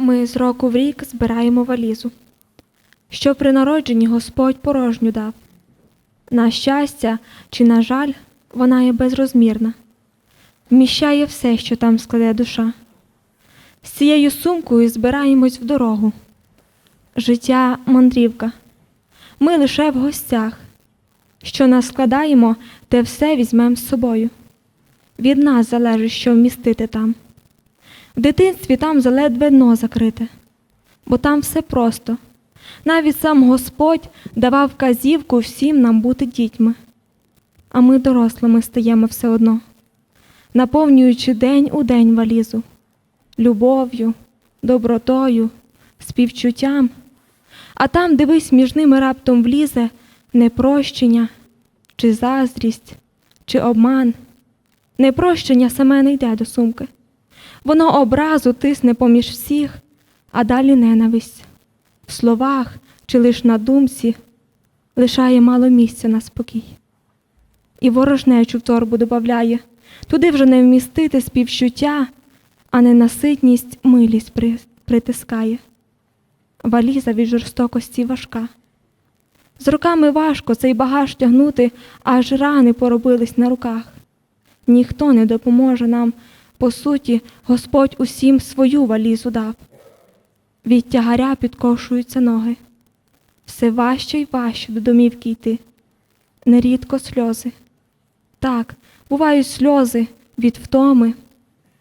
Ми з року в рік збираємо валізу, що при народженні Господь порожню дав. На щастя чи на жаль, вона є безрозмірна, вміщає все, що там складе душа. З цією сумкою збираємось в дорогу. Життя мандрівка. Ми лише в гостях. Що наскладаємо, те все візьмемо з собою. Від нас залежить, що вмістити там. В дитинстві там заледве дно закрите, бо там все просто. Навіть сам Господь давав казівку всім нам бути дітьми, а ми дорослими стаємо все одно, наповнюючи день у день валізу, любов'ю, добротою, співчуттям. А там, дивись, між ними раптом влізе непрощення, чи заздрість, чи обман. Непрощення саме не йде до сумки. Воно образу тисне поміж всіх, а далі ненависть. В словах чи лиш на думці лишає мало місця на спокій. І ворожнечу в торбу добавляє, туди вже не вмістити співчуття, а ненаситність милість при- притискає. Валіза від жорстокості важка. З руками важко цей багаж тягнути, аж рани поробились на руках. Ніхто не допоможе нам, по суті, Господь усім свою валізу дав. Від тягаря підкошуються ноги. Все важче й важче до домівки йти. Нерідко сльози. Так, бувають сльози від втоми,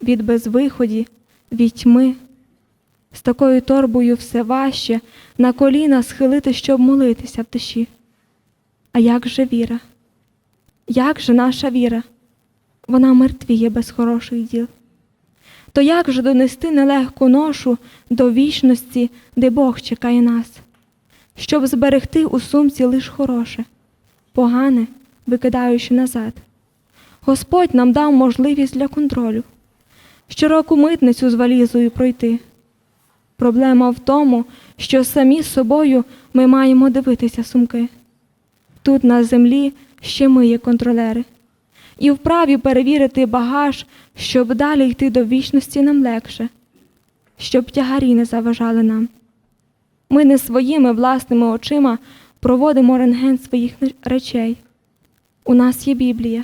від безвиході, від тьми. З такою торбою все важче на коліна схилити, щоб молитися в тиші. А як же віра? Як же наша віра? Вона мертвіє без хороших діл. То як же донести нелегку ношу до вічності, де Бог чекає нас, щоб зберегти у сумці лиш хороше, погане викидаючи назад. Господь нам дав можливість для контролю, щороку митницю з валізою пройти. Проблема в тому, що самі з собою ми маємо дивитися сумки. Тут на землі ще ми є контролери, і вправі перевірити багаж, щоб далі йти до вічності нам легше, щоб тягарі не заважали нам. Ми не своїми власними очима проводимо рентген своїх речей. У нас є Біблія,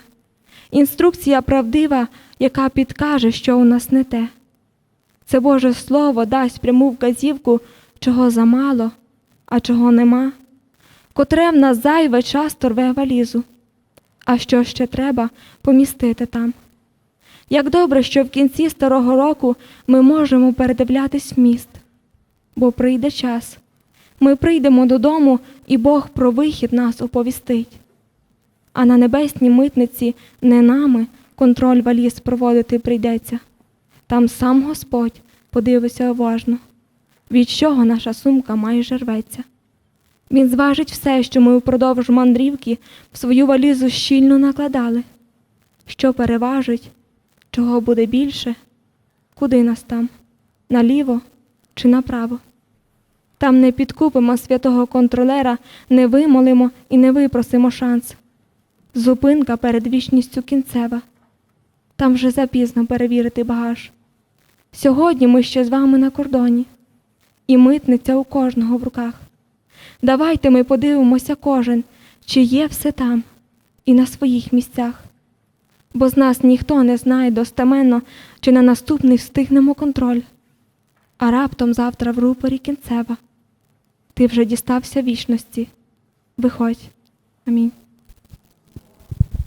інструкція правдива, яка підкаже, що у нас не те. Це Боже Слово дасть пряму вказівку, чого замало, а чого нема, котре в нас зайве часто рве валізу, а що ще треба помістити там. Як добре, що в кінці старого року ми можемо передивлятись міст, бо прийде час. Ми прийдемо додому, і Бог про вихід нас оповістить. А на небесній митниці не нами контроль валіз проводити прийдеться. Там сам Господь подивиться уважно, від чого наша сумка майже рветься. Він зважить все, що ми впродовж мандрівки в свою валізу щільно накладали, що переважить, чого буде більше, куди нас там, наліво чи направо. Там не підкупимо святого контролера, не вимолимо і не випросимо шанс. Зупинка перед вічністю кінцева. Там вже запізно перевірити багаж. Сьогодні ми ще з вами на кордоні, і митниця у кожного в руках. Давайте ми подивимося кожен, чи є все там і на своїх місцях. Бо з нас ніхто не знає достеменно, чи на наступний встигнемо контроль, а раптом завтра в рупорі кінцева. Ти вже дістався вічності. Виходь. Амінь.